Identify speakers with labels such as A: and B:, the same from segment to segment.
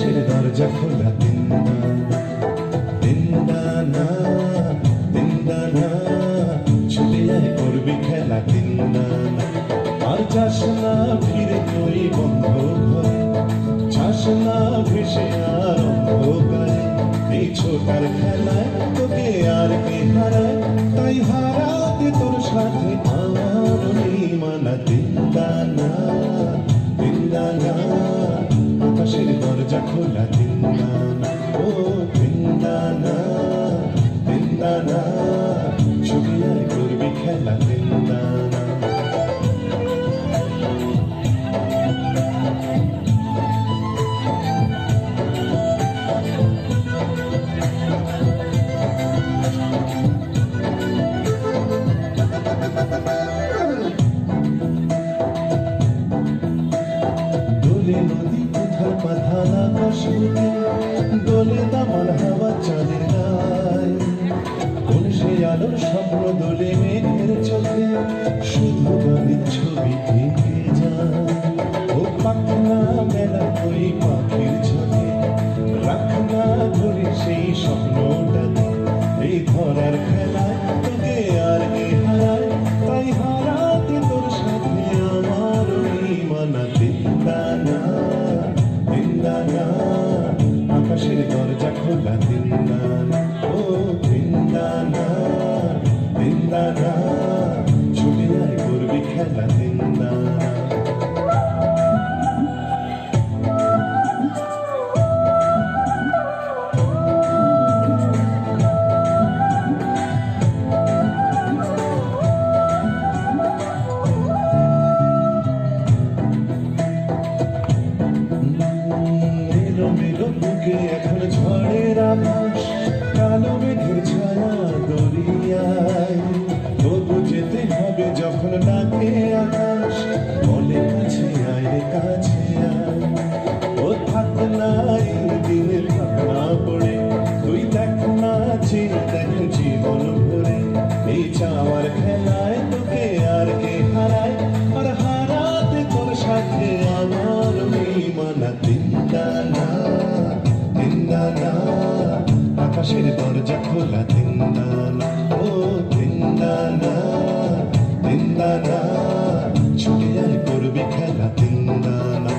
A: দরজা খোলা দিন্দা দিন্দানা দিন্দানা ছুটে যায় করবি খেলা দিন্দানা। আর যাস না ফিরে তুই বন্ধ ঘরে যাস না ভেসে আর অন্ধকারে এই ছোটার খেলায় তোকে আর কে হারায়? খোলা দিন্দানা ও দিন্দানা দিন্দানা ছবি আর আলোর স্বপ্ন দোলে মেঘের চোখে দিন্দানা ছুটে আয় করবি খেলা বুকে এখন এই চাওয়ার খেলায়, তোকে আর কে হারায়? আর হারাতে তোর সাথে আমার নেই দিন্দানা দিন্দানা আকাশের দরজা খোলা দিন্দানা ও দিন্দানা দিন্দানা ছুটে যায় করবি খেলা দিন্দানা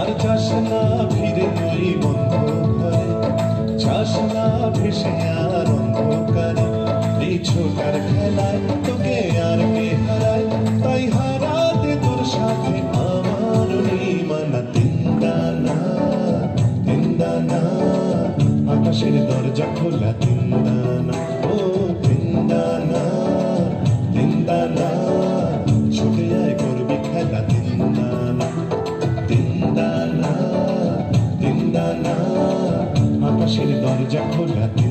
A: আর চাস না ফিরে তুই বন্ধ ঘরে চাস না ভেসে আর ছোটার খেলায়, তোকে আর কে হারায়? তাই হারাতে তোর সাথে আমার মানা দিন্দানা দিন্দানা আকাশের দরজা খোলা দিন্দানা ও দিন্দানা দিন্দানা ছুটে আয় করবি খেলা দিন্দানা দিন্দানা দিন্দানা আকাশের দরজা খোলা দিন